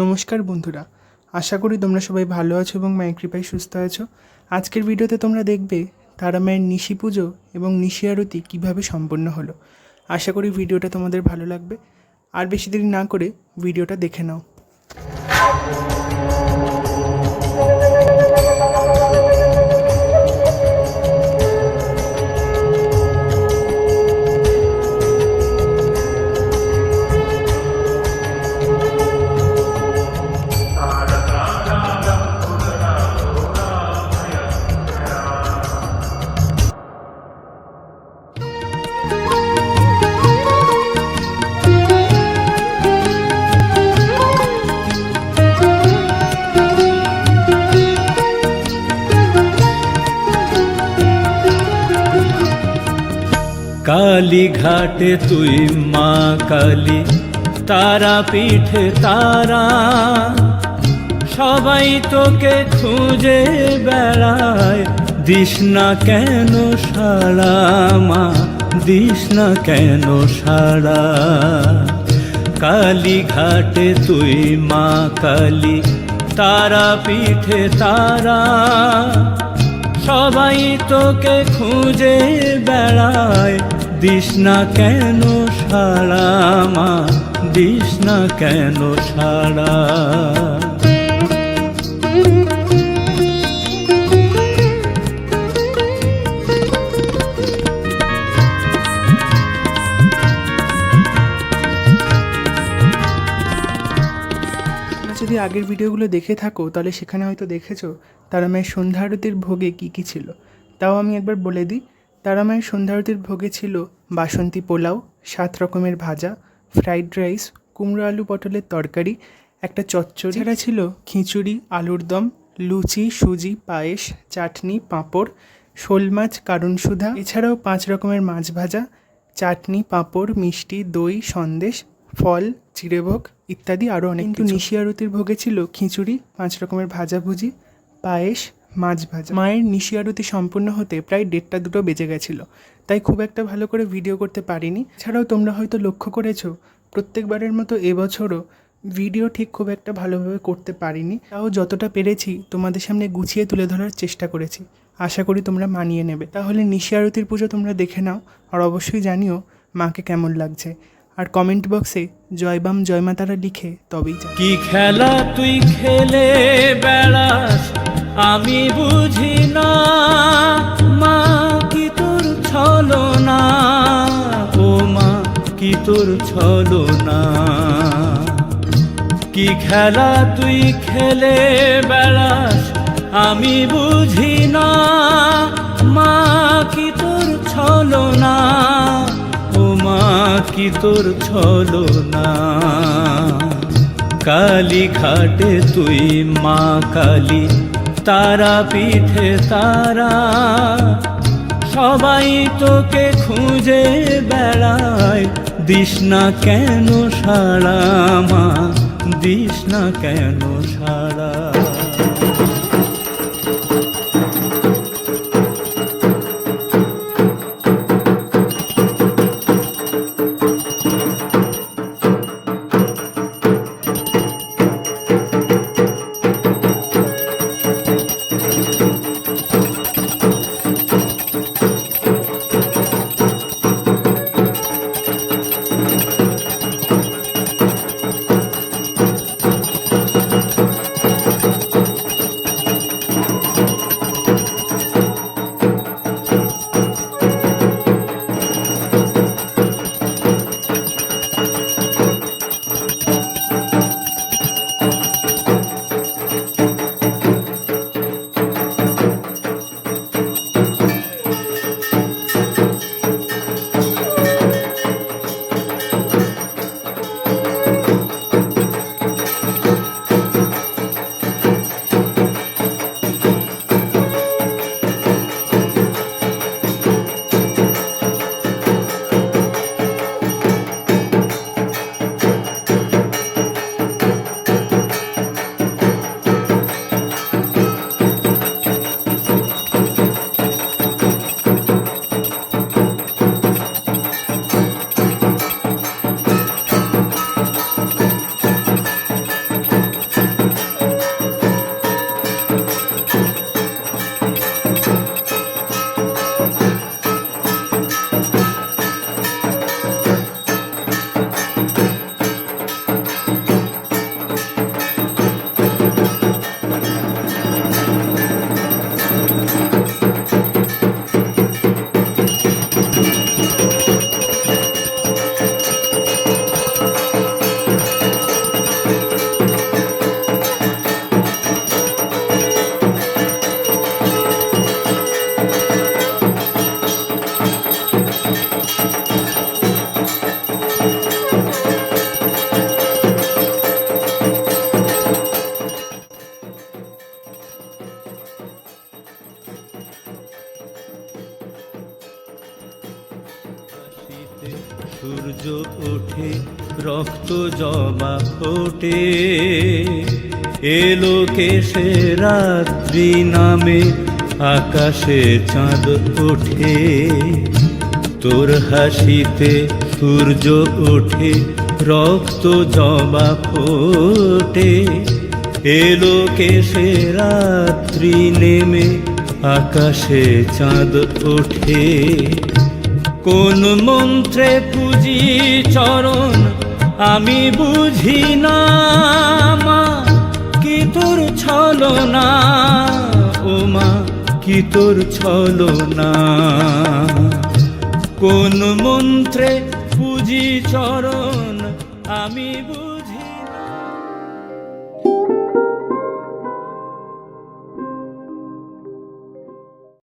নমস্কার বন্ধুরা, আশা করি তোমরা সবাই ভালো আছো এবং মায়ের কৃপায় সুস্থ আছো। আজকের ভিডিওতে তোমরা দেখবে তারা মায়ের নিশি পুজো এবং নিশি আরতি কীভাবে সম্পন্ন হলো। আশা করি ভিডিওটা তোমাদের ভালো লাগবে। আর বেশি দেরি না করে ভিডিওটা দেখে নাও। কালী ঘাটে তুই মা কালী তারা পিঠে তারা। সবাই তোকে খুঁজে বেড়ায়, দিস না কেন সারা মা, দিস না কেন সারা কালী ঘাটে তুই মা কালী তারা পিঠে তারা। সবাই তোকে খুঁজে বেড়ায়। দিস না কেন সারা মা দিস না কেন সারা যদি আগের ভিডিওগুলো দেখে থাকো, তাহলে সেখানে হয়তো দেখেছ তারা মায়ের সন্ধ্যা আরতির ভোগে কী কী ছিল। তাও আমি একবার বলে দিই তারা মায়ের সন্ধ্যা আরতির ভোগে ছিল বাসন্তী পোলাও, সাত রকমের ভাজা, ফ্রাইড রাইস, কুমড়ো আলু পটলের তরকারি, একটা চচ্চড়ি, এছাড়া ছিল খিচুড়ি, আলুর দম, লুচি, সুজি, পায়েস, চাটনি, পাঁপড়, শোল মাছ কারণ সুধা, এছাড়াও পাঁচ রকমের মাছ ভাজা, চাটনি, পাঁপড়, মিষ্টি, দই, সন্দেশ ফল চিড়েভোগ ইত্যাদি আরও অনেক কিন্তু নিশি আরতির ভোগে ছিল খিচুড়ি পাঁচ রকমের ভাজাভুজি পায়েস মাছ ভাজা। মায়ের নিশি আরতি সম্পূর্ণ হতে প্রায় দেড়টা দুটো বেজে গেছিল তাই খুব একটা ভালো করে ভিডিও করতে পারিনি। এছাড়াও তোমরা হয়তো লক্ষ্য করেছ প্রত্যেকবারের মতো এবছরও ভিডিও ঠিক খুব একটা ভালোভাবে করতে পারিনি। তাও যতটা পেরেছি তোমাদের সামনে গুছিয়ে তুলে ধরার চেষ্টা করেছি। আশা করি তোমরা মানিয়ে নেবে। তাহলে নিশি আরতির পুজো তোমরা দেখে নাও আর অবশ্যই জানিও মাকে কেমন লাগছে। আর কমেন্ট বক্সে জয়বাম জয়মাতারা লিখে তবেই জানি কি খেলা তুই খেলে বেড়াস, আমি বুঝি না। মা কি তোর ছলো না ও মা কি তোর ছলো না কি খেলা তুই খেলে বেড়াস, আমি বুঝি না। মা কি তোর ছলো না কি তোর ছলো না কালী ঘাটে তুই মা কালী তারা পিঠে তারা। সবাই তোকে খুঁজে বেড়ায়, দিস না কেন সারা মা? দিস না কেন সূর্য ওঠে, রক্ত জমা ওঠে। এলো সে রাত্রি নামে, আকাশে চাঁদ ওঠে। তোর হাসিতে সূর্য ওঠে, রক্ত জমা ফোটে এলো সে রাত্রি নেমে, আকাশে চাঁদ ওঠে। কোন মন্ত্রে পুজি চরণ আমি বুঝি না, মা, কি তোর ছলো না ও মা, কি তোর ছলো না কোন মন্ত্রে পুজি চরণ আমি বুঝি